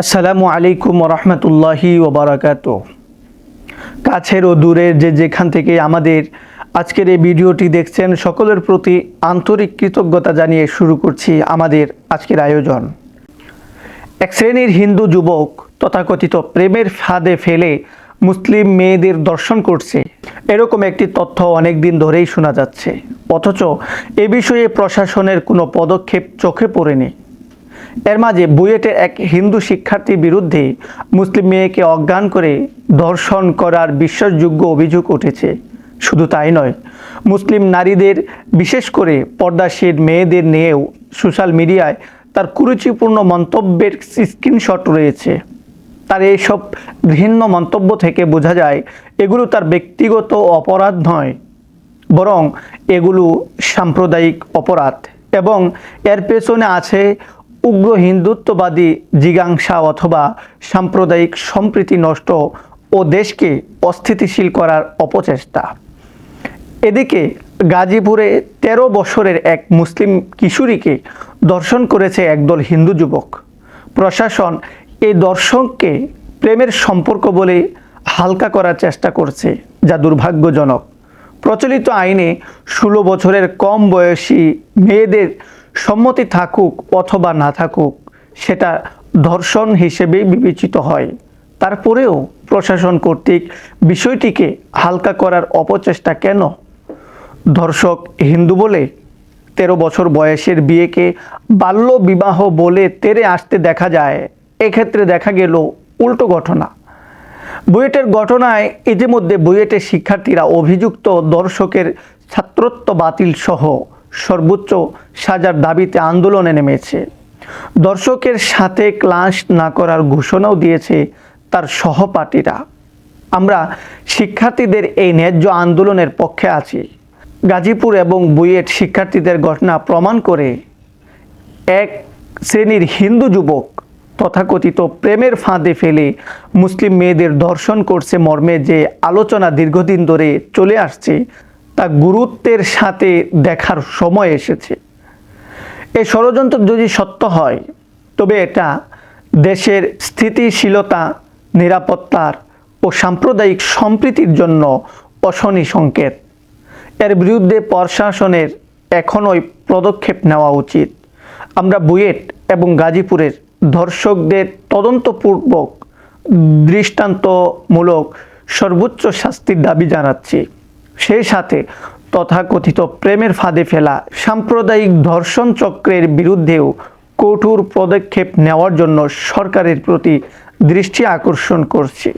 আসসালামু আলাইকুম রহমতুল্লাহি ওবরাকাত। কাছের ও দূরের যে যেখান থেকে আমাদের আজকের এই ভিডিওটি দেখছেন, সকলের প্রতি আন্তরিক কৃতজ্ঞতা জানিয়ে শুরু করছি আমাদের আজকের আয়োজন। এক শ্রেণির হিন্দু যুবক তথাকথিত প্রেমের ফাঁদে ফেলে মুসলিম মেয়েদের দর্শন করছে। এরকম একটি তথ্য অনেক দিন ধরেই শোনা যাচ্ছে। অথচ এ বিষয়ে প্রশাসনের কোনো পদক্ষেপ চোখে পড়েনি। এর মাঝে বুয়েটের এক হিন্দু শিক্ষার্থীর বিরুদ্ধে মুসলিম মেয়েকে অজ্ঞান করে ধর্ষণ করার বিশ্বাসযোগ্য অভিযোগ উঠেছে। শুধু তাই নয়, মুসলিম নারীদের বিশেষ করে পর্দাশীল মেয়েদের নিয়েও সোশ্যাল মিডিয়ায় তার কুরুচিপূর্ণ মন্তব্যের স্ক্রিনশট রয়েছে। তার এইসব ঘৃণ্য মন্তব্য থেকে বোঝা যায়, এগুলো তার ব্যক্তিগত অপরাধ নয়, বরং এগুলো সাম্প্রদায়িক অপরাধ এবং এর পেছনে আছে উগ্র হিন্দুত্ববাদী জিগাংসা অথবা সাম্প্রদায়িক সম্প্রীতি নষ্ট ও দেশকে অস্থিতিশীল করার অপচেষ্টা। এদিকে গাজীপুরে ১৩ বছরের এক মুসলিম কিশোরীকে দর্শন করেছে একদল হিন্দু যুবক। প্রশাসন এই দর্শককে প্রেমের সম্পর্ক বলে হালকা করার চেষ্টা করছে, যা দুর্ভাগ্যজনক। প্রচলিত আইনে ষোলো বছরের কম বয়সী মেয়েদের সম্মতি থাকুক অথবা না থাকুক, সেটা ধর্ষণ হিসেবে বিবেচিত হয়। তারপরেও প্রশাসন কর্তৃক বিষয়টিকে হালকা করার অপচেষ্টা কেন? ধর্ষক হিন্দু বলে তেরো বছর বয়সের বিয়েকে বাল্য বিবাহ বলে তেরে আসতে দেখা যায়, এক্ষেত্রে দেখা গেল উল্টো ঘটনা। বুয়েটের ঘটনায় ইতিমধ্যে বুয়েটের শিক্ষার্থীরা অভিযুক্ত দর্শকের ছাত্রত্ব বাতিল সহ সর্বোচ্চ সাজার দাবিতে আন্দোলনে নেমেছে। দর্শকের সাথে ক্লাস না করার ঘোষণাও দিয়েছে তার সহপাঠীরা। আমরা শিক্ষার্থীদের এই ন্যায্য আন্দোলনের পক্ষে আছি। গাজীপুর এবং বুয়েট শিক্ষার্থীদের ঘটনা প্রমাণ করে এক শ্রেণির হিন্দু যুবক তথাকথিত প্রেমের ফাঁদে ফেলে মুসলিম মেয়েদের দর্শন করছে মর্মে যে আলোচনা দীর্ঘদিন ধরে চলে আসছে তা গুরুত্বের সাথে দেখার সময় এসেছে। এই ষড়যন্ত্র যদি সত্য হয়, তবে এটা দেশের স্থিতিশীলতা, নিরাপত্তার ও সাম্প্রদায়িক সম্প্রীতির জন্য অশনি সংকেত। এর বিরুদ্ধে প্রশাসনের এখনই পদক্ষেপ নেওয়া উচিত। আমরা বুয়েট এবং গাজীপুরের ধর্ষকদের তদন্তপূর্বক দৃষ্টান্তমূলক সর্বোচ্চ শাস্তির দাবি জানাচ্ছি। সেই সাথে তথাকথিত প্রেমের ফাঁদে ফেলা সাম্প্রদায়িক ধর্ষণ চক্রের বিরুদ্ধেও কঠোর পদক্ষেপ নেওয়ার জন্য সরকারের প্রতি দৃষ্টি আকর্ষণ করছি।